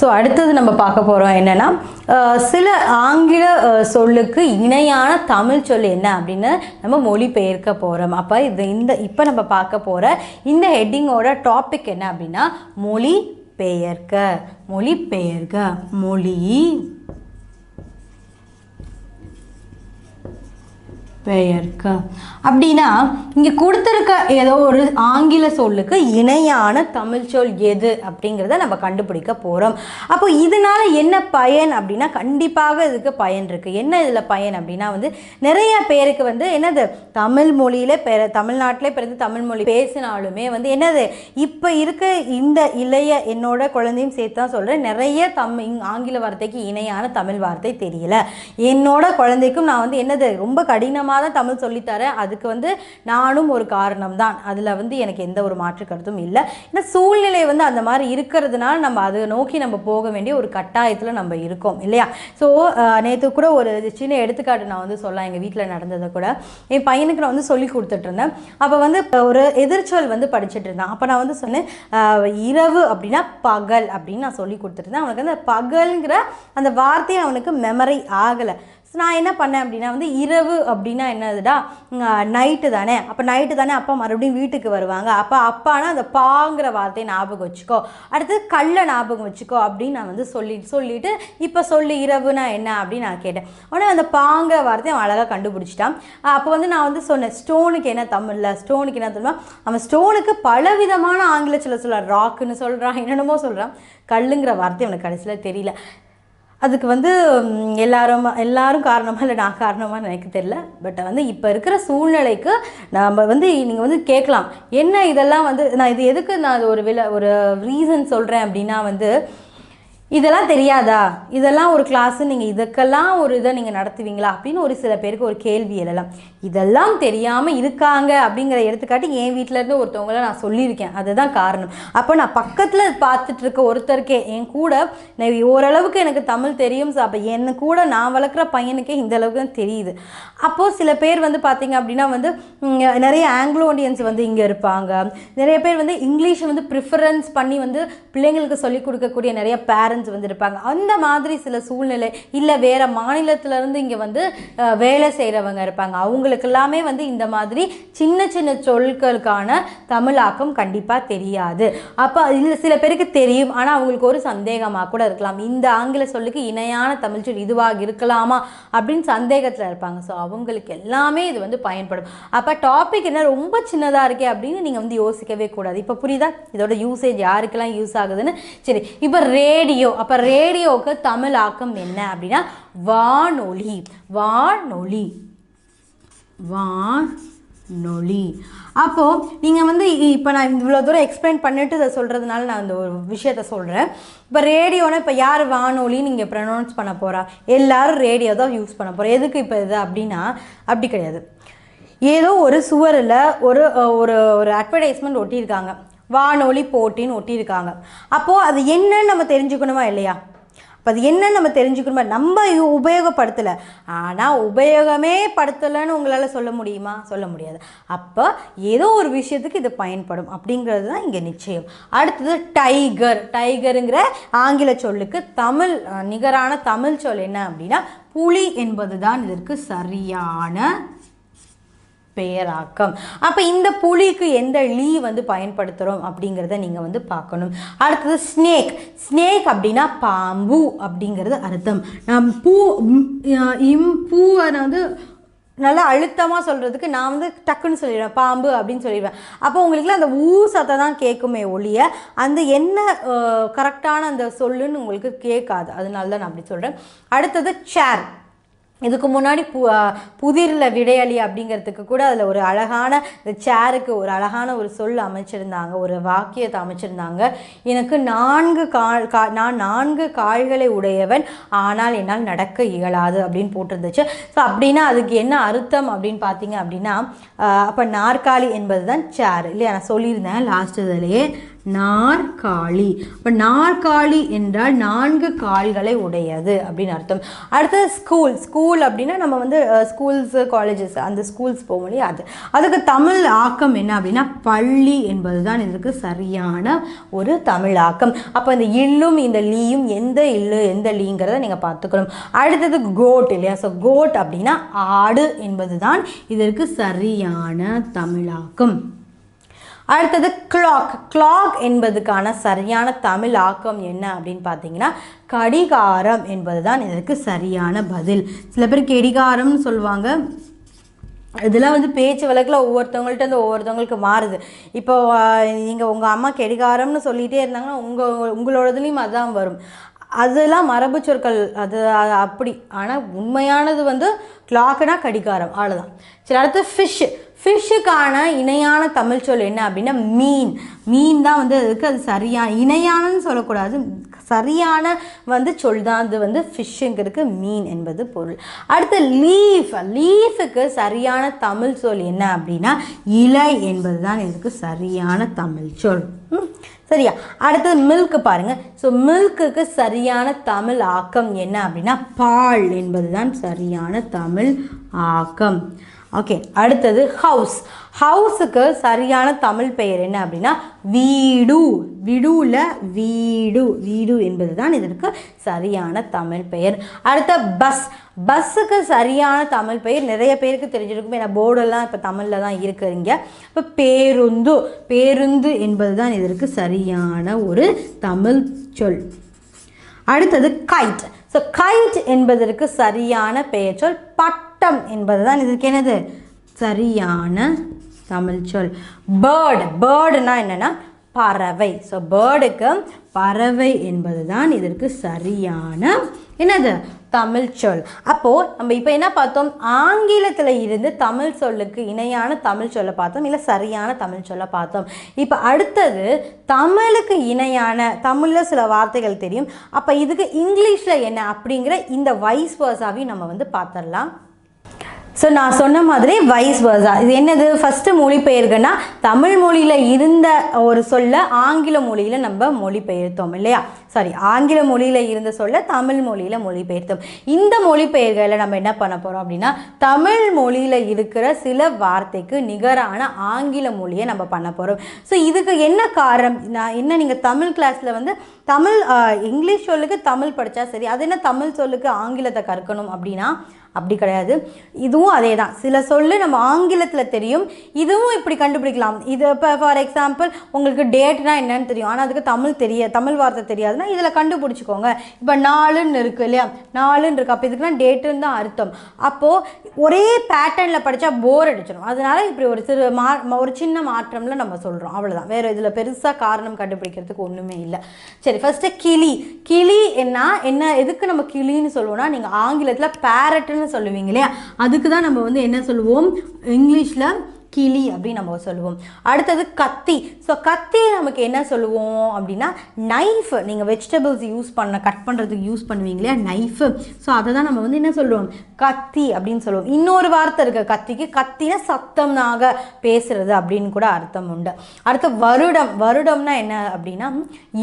So அடுத்தது நம்ம பார்க்க போகிறோம் என்னென்னா சில ஆங்கில சொல்லுக்கு இணையான தமிழ் சொல் என்ன அப்படின்னு நம்ம மொழிபெயர்க்க போகிறோம் அப்போ இது இந்த இப்போ நம்ம பார்க்க போகிற இந்த ஹெட்டிங்கோட டாபிக் என்ன அப்படின்னா மொழி பெயர்க்க மொழி பெயர்க்க மொழி பெயர்க்க. அப்படின்னா இங்கே கொடுத்துருக்க ஏதோ ஒரு ஆங்கில சொல்லுக்கு இணையான தமிழ் சொல் எது அப்படிங்கிறத நம்ம கண்டுபிடிக்க போகிறோம் அப்போ இதனால என்ன பயன் அப்படின்னா கண்டிப்பாக இதுக்கு பயன் இருக்குது என்ன இதில் பயன் அப்படின்னா வந்து நிறைய பேருக்கு வந்து என்னது தமிழ் மொழியில் பிற தமிழ்நாட்டிலே பிறந்து தமிழ் மொழி பேசினாலுமே வந்து என்னது இப்போ இருக்க இந்த இளைய என்னோட குழந்தையும் சேர்த்து தான் சொல்கிறேன் நிறைய தமிழ் ஆங்கில வார்த்தைக்கு இணையான தமிழ் வார்த்தை தெரியல. என்னோட குழந்தைக்கும் நான் வந்து என்னது ரொம்ப கடினமாக தான் தமிழ் சொல்லித்தரேன். அதுக்கு வந்து நானும் ஒரு காரணம் தான் அதில் வந்து எனக்கு எந்த ஒரு மாற்று கருத்தும் இல்லை. ஏன்னா சூழ்நிலை வந்து அந்த மாதிரி இருக்கிறதுனால நம்ம அதை நோக்கி நம்ம போக வேண்டிய ஒரு கட்டாயத்தில் நம்ம இருக்கோம் இல்லையா? ஸோ நேற்று கூட ஒரு சின்ன எடுத்துக்காட்டு நான் வந்து சொல்லலாம். எங்கள் வீட்டில் நடந்ததை கூட. என் பையனுக்கு நான் வந்து சொல்லி கொடுத்துட்டு இருந்தேன் அப்போ வந்து ஒரு எதிர்ச்சொல் வந்து படிச்சுட்டு இருந்தான். அப்போ நான் வந்து சொன்னேன் இரவு அப்படின்னா பகல் அப்படின்னு நான் சொல்லி கொடுத்துருந்தேன் அவனுக்கு அந்த பகல்ங்கிற அந்த வார்த்தையை அவனுக்கு மெமரி ஆகலை. ஸோ நான் என்ன பண்ணேன் அப்படின்னா வந்து இரவு அப்படின்னா என்னதுடா? நைட்டு தானே. அப்போ நைட்டு தானே அப்பா மறுபடியும் வீட்டுக்கு வருவாங்க. அப்போ அப்பானா அந்த பாங்கிற வார்த்தையை ஞாபகம் வச்சுக்கோ. அடுத்து கல்லை ஞாபகம் வச்சுக்கோ அப்படின்னு நான் வந்து சொல்லி சொல்லிட்டு இப்போ சொல்லு இரவுனா என்ன அப்படின்னு நான் கேட்டேன். உடனே அந்த பாங்கிற வார்த்தையை அவன் அழகாக கண்டுபிடிச்சிட்டான். அப்போ வந்து நான் வந்து சொன்னேன் ஸ்டோனுக்கு என்ன தமிழில்? ஸ்டோனுக்கு என்ன தெரியுமா அவன் ஸ்டோனுக்கு பலவிதமான ஆங்கிலத்தில் சொல்கிறான் ராக்குன்னு சொல்கிறான் என்னென்னமோ சொல்கிறான் கல்லுங்கிற வார்த்தை அவனுக்கு கடைசியில் தெரியல. அதுக்கு வந்து எல்லாரும் எல்லாரும் காரணமாக இல்லை நான் காரணமாக எனக்கு தெரியல. பட் வந்து இப்போ இருக்கிற சூழ்நிலைக்கு நம்ம வந்து நீங்கள் வந்து கேட்கலாம். என்ன இதெல்லாம் வந்து நான் இது எதுக்கு நான் ஒரு வில ஒரு ரீசன் சொல்கிறேன் அப்படின்னா வந்து இதெல்லாம் தெரியாதா? இதெல்லாம் ஒரு கிளாஸ் நீங்கள் இதுக்கெல்லாம் ஒரு இதை நீங்கள் நடத்துவீங்களா? அப்படின்னு ஒரு சில பேருக்கு ஒரு கேள்வி எழலாம். இதெல்லாம் தெரியாமல் இருக்காங்க அப்படிங்கிற எடுத்துக்காட்டி என் வீட்டிலேருந்து ஒருத்தவங்கள நான் சொல்லியிருக்கேன். அதுதான் காரணம். அப்போ நான் பக்கத்தில் பார்த்துட்டு இருக்க ஒருத்தருக்கே என் கூட நான் ஓரளவுக்கு எனக்கு தமிழ் தெரியும் ஸோ அப்போ என்ன கூட நான் வளர்க்குற பையனுக்கே இந்த அளவுக்கு தான் தெரியுது. அப்போது சில பேர் வந்து பார்த்தீங்க அப்படின்னா வந்து நிறைய ஆங்கிலோ இண்டியன்ஸ் வந்து இங்கே இருப்பாங்க. நிறைய பேர் வந்து இங்கிலீஷை வந்து ப்ரிஃபரன்ஸ் பண்ணி வந்து பிள்ளைங்களுக்கு சொல்லிக் கொடுக்கக்கூடிய நிறைய பேரண்ட்ஸ் வந்து இருப்பாங்க அந்த மாதிரி சில சூழ்நிலை இல்லை வேறு மாநிலத்திலேருந்து இங்கே வந்து வேலை செய்கிறவங்க இருப்பாங்க. அவங்களுக்கு எல்லாமே வந்து இந்த மாதிரி சின்ன சின்ன சொற்களுக்கான தமிழாக்கம் கண்டிப்பாக தெரியாது. அப்போ இதில் சில பேருக்கு தெரியும். ஆனால் அவங்களுக்கு ஒரு சந்தேகமாக கூட இருக்கலாம். இந்த ஆங்கில சொல்லுக்கு இணையான தமிழ் சொல் இதுவாக இருக்கலாமா? அப்படின்னு சந்தேகத்தில் இருப்பாங்க. ஸோ அவங்களுக்கு எல்லாமே இது வந்து பயன்படும். அப்போ டாபிக் என்ன ரொம்ப சின்னதாக இருக்கே அப்படின்னு நீங்கள் வந்து யோசிக்கவே கூடாது. இப்போ புரியுதா? இதோட யூசேஜ் யாருக்கெல்லாம் யூஸ் ஆகுதுன்னு? சரி இப்போ ரேடியோ அப்போ ரேடியோவுக்கு தமிழ் ஆக்கம் என்ன அப்படின்னா வானொலி. வானொலி. வானொலி. அப்போது நீங்கள் வந்து இப்போ நான் இவ்வளோ தூரம் எக்ஸ்பிளைன் பண்ணிட்டு இதை சொல்கிறதுனால நான் அந்த ஒரு விஷயத்த சொல்கிறேன் இப்போ ரேடியோனா இப்போ யார் வானொலின்னு நீங்கள் ப்ரனௌன்ஸ் பண்ண போகிறா எல்லாரும் ரேடியோ தான் யூஸ் பண்ண போகிறோம் எதுக்கு இப்போ இது அப்படின்னா அப்படி கிடையாது. ஏதோ ஒரு சுவரில் ஒரு ஒரு ஒரு அட்வர்டைஸ்மெண்ட் ஒட்டியிருக்காங்க. வானொலி போட்டின்னு ஒட்டியிருக்காங்க. அப்போது அது என்னன்னு நம்ம தெரிஞ்சுக்கணுமா இல்லையா? அப்போ அது என்னன்னு நம்ம தெரிஞ்சுக்கணுமா? நம்ம இது உபயோகப்படுத்தலை. ஆனால் உபயோகமே படுத்தலைன்னு உங்களால் சொல்ல முடியுமா? சொல்ல முடியாது. அப்போ ஏதோ ஒரு விஷயத்துக்கு இது பயன்படும். அப்படிங்கிறது தான் இங்கே நிச்சயம். அடுத்தது டைகர். டைகருங்கிற ஆங்கில சொல்லுக்கு தமிழ் நிகரான தமிழ் சொல் என்ன அப்படின்னா புலி என்பது தான் இதற்கு சரியான பெயராக்கம் அப்போ இந்த புலிக்கு எந்த லீ வந்து பயன்படுத்துகிறோம் அப்படிங்கிறத நீங்கள் வந்து பார்க்கணும். அடுத்தது ஸ்னேக். ஸ்னேக் அப்படின்னா பாம்பு அப்படிங்கிறது அர்த்தம். நம் பூ இம் பூவை வந்து நல்லா அழுத்தமாக சொல்கிறதுக்கு நான் வந்து டக்குன்னு சொல்லிடுவேன். பாம்பு அப்படின்னு சொல்லிடுவேன். அப்போ உங்களுக்குலாம் அந்த ஊ சத்தம் தான் கேட்குமே ஒழிய அந்த என்ன கரெக்டான அந்த சொல்லுன்னு உங்களுக்கு கேட்காது. அதனால தான் நான் அப்படி சொல்கிறேன் அடுத்தது சேர் இதுக்கு முன்னாடி பு புதிரில் விடையளி அப்படிங்கிறதுக்கு கூட அதில் ஒரு அழகான இந்த சேருக்கு ஒரு அழகான ஒரு சொல் அமைச்சிருந்தாங்க ஒரு வாக்கியத்தை அமைச்சிருந்தாங்க. எனக்கு நான்கு கால் கா நான் நான்கு கால்களை உடையவன் ஆனால் என்னால் நடக்க இயலாது அப்படின்னு போட்டிருந்துச்சு. ஸோ அப்படின்னா அதுக்கு என்ன அர்த்தம் அப்படின்னு பார்த்தீங்க அப்படின்னா அப்போ நாற்காலி என்பது தான் சேர் இல்லையா? நான் சொல்லியிருந்தேன் லாஸ்ட் இதுலேயே. நாற்காலி. இப்போ நாற்காலி என்றால் நான்கு கால்களை உடையது அப்படின்னு அர்த்தம். அடுத்தது ஸ்கூல் ஸ்கூல் அப்படின்னா நம்ம வந்து ஸ்கூல்ஸு காலேஜஸ் அந்த ஸ்கூல்ஸ் போவோம் இல்லையா? அது. அதுக்கு தமிழ் ஆக்கம் என்ன அப்படின்னா பள்ளி என்பது தான் இதற்கு சரியான ஒரு தமிழ் ஆக்கம். அப்போ இந்த இல்லும் இந்த லீயும் எந்த இல்லு எந்த லீங்கிறத நீங்கள் பார்த்துக்கணும். அடுத்தது கோட் இல்லையா? ஸோ கோட் அப்படின்னா ஆடு என்பது தான் இதற்கு சரியான தமிழாக்கம் அடுத்தது கிளாக் கிளாக் என்பதுக்கான சரியான தமிழ் ஆக்கம் என்ன அப்படின்னு பார்த்தீங்கன்னா கடிகாரம் என்பது தான் இதற்கு சரியான பதில். சில பேர் கெடிகாரம்னு சொல்லுவாங்க. இதெல்லாம் வந்து பேச்சு வழக்கில் ஒவ்வொருத்தவங்கள்ட்ட வந்து ஒவ்வொருத்தவங்களுக்கு மாறுது. இப்போ நீங்கள் உங்கள் அம்மா கெடிகாரம்னு சொல்லிகிட்டே இருந்தாங்கன்னா உங்கள் உங்களோடதுலேயும் அதுதான் வரும். அதெல்லாம் மரபு சொற்கள். அது அப்படி. ஆனால் உண்மையானது வந்து கிளாக்குனா கடிகாரம். அவ்வளோதான் சரி அடுத்து ஃபிஷ்ஷு ஃபிஷ்ஷுக்கான இணையான தமிழ் சொல் என்ன அப்படின்னா மீன். மீன் தான் வந்து அதுக்கு அது சரியான இணையானன்னு சொல்லக்கூடாது. சரியான வந்து சொல் தான். அது வந்து ஃபிஷ்ஷுங்கிறதுக்கு மீன் என்பது பொருள். அடுத்து லீஃப் லீஃபுக்கு சரியான தமிழ் சொல் என்ன அப்படின்னா இலை என்பது தான் இதுக்கு சரியான தமிழ் சொல். ம், சரியா? அடுத்தது மில்க் பாருங்கள் ஸோ மில்க்குக்கு சரியான தமிழ் ஆக்கம் என்ன அப்படின்னா பால் என்பது தான் சரியான தமிழ் ஆக்கம். ஓகே அடுத்தது ஹவுஸ் ஹவுஸுக்கு சரியான தமிழ் பெயர் என்ன அப்படின்னா வீடு. விடுவில் வீடு. வீடு என்பது தான் இதற்கு சரியான தமிழ் பெயர். அடுத்த பஸ் பஸ்ஸுக்கு சரியான தமிழ் பெயர் நிறைய பேருக்கு தெரிஞ்சிருக்கும். ஏன்னா போர்டெல்லாம் இப்போ தமிழில் தான் இருக்குறீங்க இப்போ பேருந்து. பேருந்து என்பது தான் இதற்கு சரியான ஒரு தமிழ் சொல். அடுத்தது கைட் ஸோ கைட் என்பதற்கு சரியான பெயர் சொல் பட்டம் என்பது தான் இதுக்கு என்னது? சரியான தமிழ் சொல். பேர்டு பேர்டுனா என்னென்னா பறவை. ஸோ பேர்டுக்கு பறவை என்பது தான் இதற்கு சரியான என்னது? தமிழ் சொல். அப்போது நம்ம இப்போ என்ன பார்த்தோம்? ஆங்கிலத்தில் இருந்து தமிழ் சொல்லுக்கு இணையான தமிழ் சொல்லை பார்த்தோம். இல்லை சரியான தமிழ் சொல்லை பார்த்தோம். இப்போ அடுத்தது தமிழுக்கு இணையான தமிழில் சில வார்த்தைகள் தெரியும். அப்போ இதுக்கு இங்கிலீஷில் என்ன? அப்படிங்கிற இந்த வைஸ் வேர்ஸாவையும் நம்ம வந்து பார்த்துடலாம். ஸோ நான் சொன்ன மாதிரி வைஸ் வர்ஸா இது என்னது? ஃபஸ்ட்டு மொழிபெயர்க்குன்னா தமிழ் மொழியில் இருந்த ஒரு சொல்ல ஆங்கில மொழியில் நம்ம மொழிபெயர்த்தோம் இல்லையா? சாரி ஆங்கில மொழியில் இருந்த சொல்ல தமிழ் மொழியில் மொழிபெயர்த்தோம். இந்த மொழிபெயர்களை நம்ம என்ன பண்ண போகிறோம் அப்படின்னா தமிழ் மொழியில் இருக்கிற சில வார்த்தைக்கு நிகரான ஆங்கில மொழியை நம்ம பண்ண போகிறோம் ஸோ இதுக்கு என்ன காரணம்? நான் என்ன நீங்கள் தமிழ் கிளாஸில் வந்து தமிழ் இங்கிலீஷ் சொல்லுக்கு தமிழ் படித்தா சரி அது என்ன தமிழ் சொல்லுக்கு ஆங்கிலத்தை கற்கணும் அப்படின்னா அப்படி கிடையாது. இதுவும் அதே தான் சில சொல்லு நம்ம ஆங்கிலத்தில் தெரியும். இதுவும் இப்படி கண்டுபிடிக்கலாம். இது இப்போ ஃபார் எக்ஸாம்பிள் உங்களுக்கு டேட்னா என்னன்னு தெரியும். ஆனால் அதுக்கு தமிழ் தெரிய தமிழ் வார்த்தை தெரியாதுன்னா இதில் கண்டுபிடிச்சிக்கோங்க. இப்போ நாலுன்னு இருக்குது இல்லையா? நாலுன்னு இருக்குது அப்போ இதுக்குன்னா டேட்டுன்னு தான் அர்த்தம். அப்போது ஒரே பேட்டர்னில் படித்தா போர் அடிச்சிடும் அதனால இப்படி ஒரு சிறு மா ஒரு சின்ன மாற்றம்ல நம்ம சொல்கிறோம் அவ்வளோதான் வேறு இதில் பெருசாக காரணம் கண்டுபிடிக்கிறதுக்கு ஒன்றுமே இல்லை. சரி ஃபஸ்ட்டு கிளி. கிளி என்ன என்ன எதுக்கு நம்ம கிளின்னு சொல்லுவோம்னா நீங்கள் ஆங்கிலத்தில் பேரட்டுன்னு சொல்லுவீங்க இல்லையா? அதுக்கு தான் நம்ம வந்து என்ன சொல்லுவோம்? இங்கிலீஷில் கிளி அப்படின்னு நம்ம சொல்லுவோம். அடுத்தது கத்தி. ஸோ கத்தி நமக்கு என்ன சொல்லுவோம் அப்படின்னா நைஃப் நீங்கள் வெஜிடபிள்ஸ் யூஸ் பண்ண கட் பண்ணுறதுக்கு யூஸ் பண்ணுவீங்க இல்லையா? நைஃபு ஸோ அதை தான் நம்ம வந்து என்ன சொல்லுவோம்? கத்தி அப்படின்னு சொல்லுவோம். இன்னொரு வார்த்தை இருக்குது கத்திக்கு. கத்தினா சத்தம்னாக பேசுறது அப்படின்னு கூட அர்த்தம் உண்டு. அடுத்த வருடம். வருடம்னா என்ன அப்படின்னா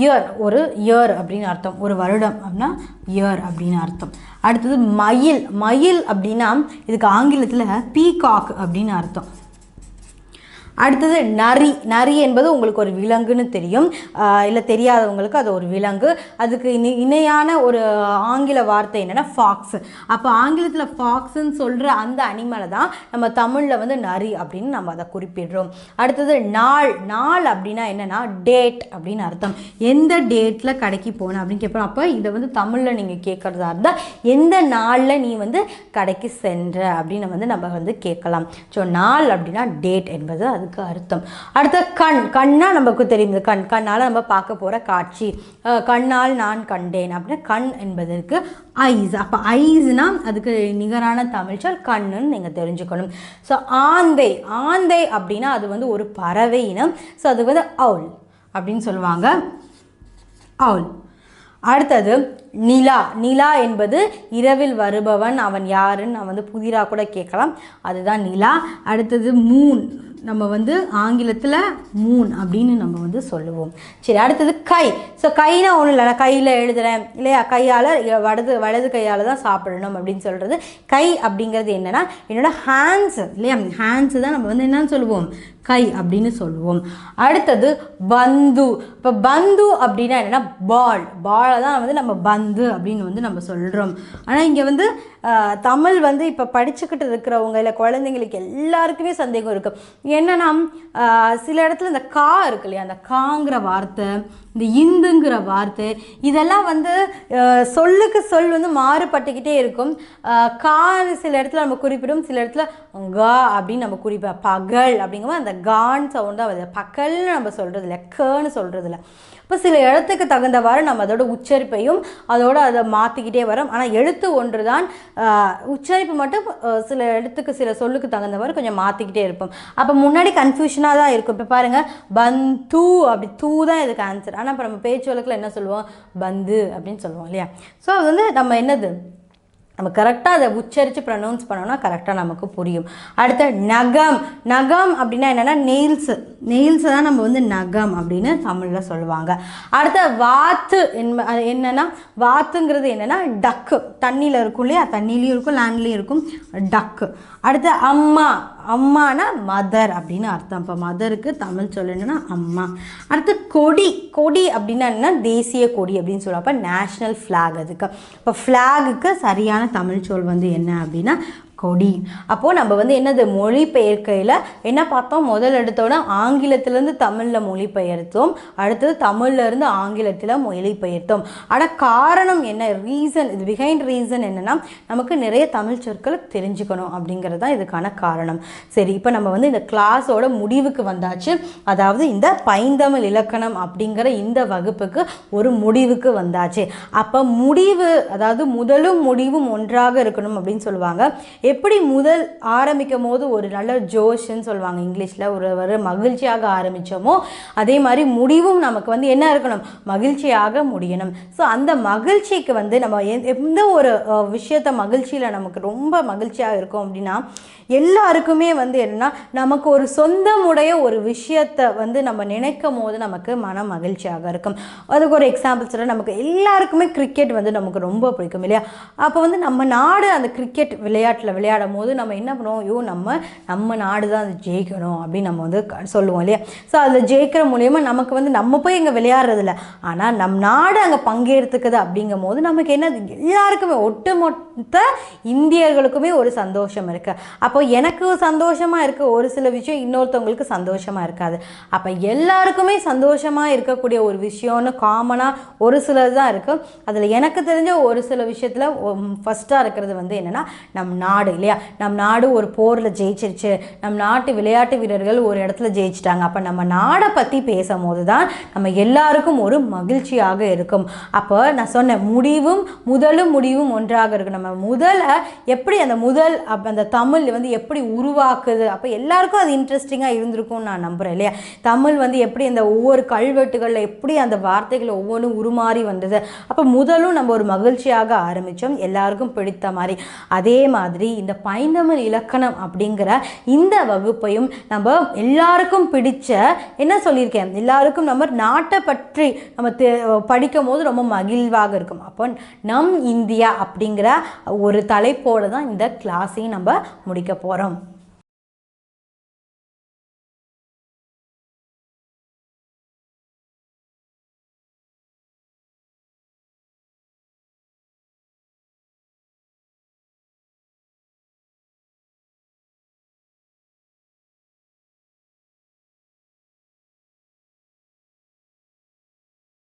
இயர் ஒரு இயர் அப்படின்னு அர்த்தம். ஒரு வருடம் அப்படின்னா இயர் அப்படின்னு அர்த்தம். அடுத்தது மயில். மயில் அப்படின்னா இதுக்கு ஆங்கிலத்தில் பீகாக் அப்படின்னு அர்த்தம். அடுத்தது நரி. நரி என்பது உங்களுக்கு ஒரு விலங்குன்னு தெரியும். இல்லை தெரியாதவங்களுக்கு அது ஒரு விலங்கு. அதுக்கு இணை இணையான ஒரு ஆங்கில வார்த்தை என்னென்னா ஃபாக்ஸ் அப்போ ஆங்கிலத்தில் ஃபாக்ஸுன்னு சொல்கிற அந்த அனிமலை தான் நம்ம தமிழில் வந்து நரி அப்படின்னு நம்ம அதை குறிப்பிடுறோம். அடுத்தது நாள். நாள் அப்படின்னா என்னென்னா டேட் அப்படின்னு அர்த்தம். எந்த டேட்டில் கடைக்கு போன அப்படின்னு கேட்போம். அப்போ இதை வந்து தமிழில் நீங்கள் கேட்குறதா இருந்தால் எந்த நாளில் நீ வந்து கடைக்கு சென்ற அப்படின்னு வந்து நம்ம வந்து கேட்கலாம். ஸோ நாள் அப்படின்னா டேட் என்பது அது அதுக்கு அர்த்தம். அடுத்த கண் கண்ணா நமக்கு தெரியும் கண் கண்ணால் நம்ம பார்க்க போகிற காட்சி. கண்ணால் நான் கண்டேன் அப்படின்னா கண் என்பதற்கு ஐஸ் அப்போ ஐஸ்னா அதுக்கு நிகரான தமிழ் கண்ணுன்னு நீங்கள் தெரிஞ்சுக்கணும். ஸோ ஆந்தை ஆந்தை அப்படின்னா அது வந்து ஒரு பறவை இனம். ஸோ அது வந்து அவுல் அப்படின்னு சொல்லுவாங்க. அவுல் அடுத்தது நிலா நிலா என்பது இரவில் வருபவன் அவன் யாருன்னு நான் வந்து புதிராக கூட கேட்கலாம். அதுதான் நிலா. அடுத்தது மூன். நம்ம வந்து ஆங்கிலத்தில் மூன் அப்படின்னு நம்ம வந்து சொல்லுவோம். சரி அடுத்தது கை. ஸோ கைனா ஒன்றும் இல்லை நான் கையில் எழுதுகிறேன் இல்லையா? கையால் வலது வலது கையால் தான் சாப்பிடணும் அப்படின்னு சொல்கிறது கை அப்படிங்கிறது என்னென்னா என்னோடய ஹேண்ட்ஸ் இல்லையா? ஹேண்ட்ஸு தான் நம்ம வந்து என்னன்னு சொல்லுவோம்? கை அப்படின்னு சொல்லுவோம். அடுத்தது பந்து. இப்போ பந்து அப்படின்னா என்னென்னா பால் பாலை தான் வந்து நம்ம பந்து அப்படின்னு வந்து நம்ம சொல்கிறோம் ஆனால் இங்கே வந்து தமிழ் வந்து இப்போ படிச்சுக்கிட்டு இருக்கிறவங்க இல்லை குழந்தைங்களுக்கு எல்லாருக்குமே சந்தேகம் இருக்குது என்னன்னா ஆஹ், சில இடத்துல இந்த கா இருக்கு இல்லையா? அந்த காங்கிற வார்த்தை இந்த இந்துங்கிற வார்த்தை இதெல்லாம் வந்து ஆஹ், சொல்லுக்கு சொல் வந்து மாறுபட்டுக்கிட்டே இருக்கும். ஆஹ், கான்னு சில இடத்துல நம்ம குறிப்பிடும் சில இடத்துல கா அப்படின்னு நம்ம குறிப்போம். பகல் அப்படிங்கும்போது அந்த கான் சவுண்ட் தான் வருது. பகல்னு நம்ம சொல்கிறது இல்லை கேன்னு சொல்கிறது இல்லை இப்போ சில இடத்துக்கு தகுந்தவாறு நம்ம அதோட உச்சரிப்பையும் அதோடு அதை மாற்றிக்கிட்டே வரோம். ஆனால் எழுத்து ஒன்று தான் உச்சரிப்பு மட்டும் சில எழுத்துக்கு சில சொல்லுக்கு தகுந்தவாறு கொஞ்சம் மாற்றிக்கிட்டே இருப்போம். அப்போ முன்னாடி கன்ஃபியூஷனாக தான் இருக்கும். இப்போ பாருங்கள் பந்து அப்படி தூ தான் இதுக்கு ஆன்சர் ஆனால் இப்போ நம்ம பேச்சு வழக்கில் என்ன சொல்லுவோம்? பந்து அப்படின்னு சொல்லுவோம் இல்லையா? ஸோ அது வந்து நம்ம என்னது? நம்ம கரெக்டாக அதை உச்சரித்து ப்ரனவுன்ஸ் பண்ணோம்னா கரெக்டாக நமக்கு புரியும். அடுத்த நகம். நகம் அப்படின்னா என்னென்னா நெயில்ஸு நெயில்ஸை தான் நம்ம வந்து நகம் அப்படின்னு தமிழில் சொல்லுவாங்க. அடுத்த வாத்து என்ப என்னென்னா வாத்துங்கிறது என்னென்னா டக்கு தண்ணியில் இருக்கும் இல்லையா? தண்ணிலையும் இருக்கும் லேண்ட்லேயும் இருக்கும். டக்கு அடுத்து அம்மா. அம்மானா மதர் அப்படின்னு அர்த்தம். இப்போ மதருக்கு தமிழ் சொல்லணும்னா அம்மா. அடுத்து கொடி. கொடி அப்படின்னா என்ன தேசிய கொடி அப்படின்னு சொல்லுவோம் அப்போ நேஷ்னல் ஃப்ளாக் அதுக்கு. இப்போ ஃப்ளாகுக்கு சரியான தமிழ் சொல் வந்து என்ன அப்படின்னா கொடி. அப்போது நம்ம வந்து என்னது மொழிபெயர்க்கையில் என்ன பார்த்தோம்? முதல் எடுத்தோன்னா ஆங்கிலத்திலேருந்து தமிழில் மொழிபெயர்த்தோம். அடுத்தது தமிழ்லேருந்து ஆங்கிலத்தில் மொழிபெயர்த்தோம். ஆனால் காரணம் என்ன? ரீசன் இது பிஹைண்ட் ரீசன் என்னென்னா நமக்கு நிறைய தமிழ் சொற்கள் தெரிஞ்சுக்கணும் அப்படிங்கிறது தான் இதுக்கான காரணம். சரி இப்போ நம்ம வந்து இந்த கிளாஸோட முடிவுக்கு வந்தாச்சு. அதாவது இந்த பைந்தமிழ் இலக்கணம் அப்படிங்கிற இந்த வகுப்புக்கு ஒரு முடிவுக்கு வந்தாச்சு. அப்போ முடிவு அதாவது முதலும் முடிவும் ஒன்றாக இருக்கணும் அப்படின்னு சொல்லுவாங்க. எப்படி முதல் ஆரம்பிக்கும் போது ஒரு நல்ல ஜோஷ்ன்னு சொல்லுவாங்க. இங்கிலீஷில் ஒரு ஒரு மகிழ்ச்சியாக ஆரம்பித்தோமோ அதே மாதிரி முடிவும் நமக்கு வந்து என்ன இருக்கணும்? மகிழ்ச்சியாக முடியணும். ஸோ அந்த மகிழ்ச்சிக்கு வந்து நம்ம எந்த- எந்த ஒரு விஷயத்தை விஷயத்த மகிழ்ச்சியில் நமக்கு ரொம்ப மகிழ்ச்சியாக இருக்கும் அப்படின்னா எல்லாருக்குமே வந்து என்னன்னா நமக்கு ஒரு சொந்தமுடைய ஒரு விஷயத்தை வந்து நம்ம நினைக்கும் போது நமக்கு மன மகிழ்ச்சியாக இருக்கும். அதுக்கு ஒரு எக்ஸாம்பிள் சொல்ல நமக்கு எல்லாருக்குமே கிரிக்கெட் வந்து நமக்கு ரொம்ப பிடிக்கும் இல்லையா? அப்போ வந்து நம்ம நாடு அந்த கிரிக்கெட் விளையாட்டில் விளையாடும் போது நம்ம என்ன பண்ணுவோம்? ஐயோ நம்ம நம்ம நாடு தான் அது ஜெயிக்கணும் அப்படின்னு நம்ம வந்து க- சொல்லுவோம் இல்லையா? ஸோ அதில் ஜெயிக்கிற மூலயமா நமக்கு வந்து நம்ம போய் இங்கே விளையாடுறதில்ல. ஆனால் நம் நாடு அங்கே பங்கேற்றுக்குது அப்படிங்கும் போது நமக்கு என்ன எல்லாருக்குமே ஒட்டுமொத்த இந்தியர்களுக்குமே ஒரு சந்தோஷம் இருக்குது அப்போ எனக்கு சந்தோஷமாக இருக்க ஒரு சில விஷயம் இன்னொருத்தவங்களுக்கு சந்தோஷமாக இருக்காது. அப்போ எல்லாருக்குமே சந்தோஷமாக இருக்கக்கூடிய ஒரு விஷயம்னு காமனாக ஒரு சிலது தான் இருக்குது அதில் எனக்கு தெரிஞ்ச ஒரு சில விஷயத்தில் ஃபஸ்ட்டாக இருக்கிறது வந்து என்னென்னா நம் நாடு இல்லையா? நம் நாடு ஒரு போரில் ஜெயிச்சிருச்சு. நம் நாட்டு விளையாட்டு வீரர்கள் ஒரு இடத்துல ஜெயிச்சிட்டாங்க. அப்போ நம்ம நாடை பற்றி பேசும்போது தான் நம்ம எல்லாருக்கும் ஒரு மகிழ்ச்சியாக இருக்கும். அப்போ நான் சொன்னேன் முடிவும் முதலும் முடிவும் ஒன்றாக இருக்கும் நம்ம முதலை எப்படி அந்த முதல் அப்போ அந்த தமிழ் வந்து எப்படி உருவாக்குது? அப்போ எல்லாருக்கும் அது இன்ட்ரெஸ்டிங்காக இருந்திருக்கும்னு நான் நம்புகிறேன் இல்லையா? தமிழ் வந்து எப்படி அந்த ஒவ்வொரு கல்வெட்டுகளில் எப்படி அந்த வார்த்தைகள் ஒவ்வொன்றும் உருமாறி வந்தது? அப்போ முதலும் நம்ம ஒரு மகிழ்ச்சியாக ஆரம்பித்தோம் எல்லாருக்கும் பிடித்த மாதிரி. அதே மாதிரி இந்த பைந்தமிழ் இலக்கணம் அப்படிங்கிற இந்த வகுப்பையும் நம்ம எல்லாருக்கும் பிடிச்ச என்ன சொல்லியிருக்கேன்? எல்லாருக்கும் நம்ம நாட்டை பற்றி நம்ம படிக்கும் போது ரொம்ப மகிழ்வாக இருக்கும். அப்போ நம் இந்தியா அப்படிங்கிற ஒரு தலைப்போடு தான் இந்த கிளாஸையும் நம்ம முடிக்க போகிறோம்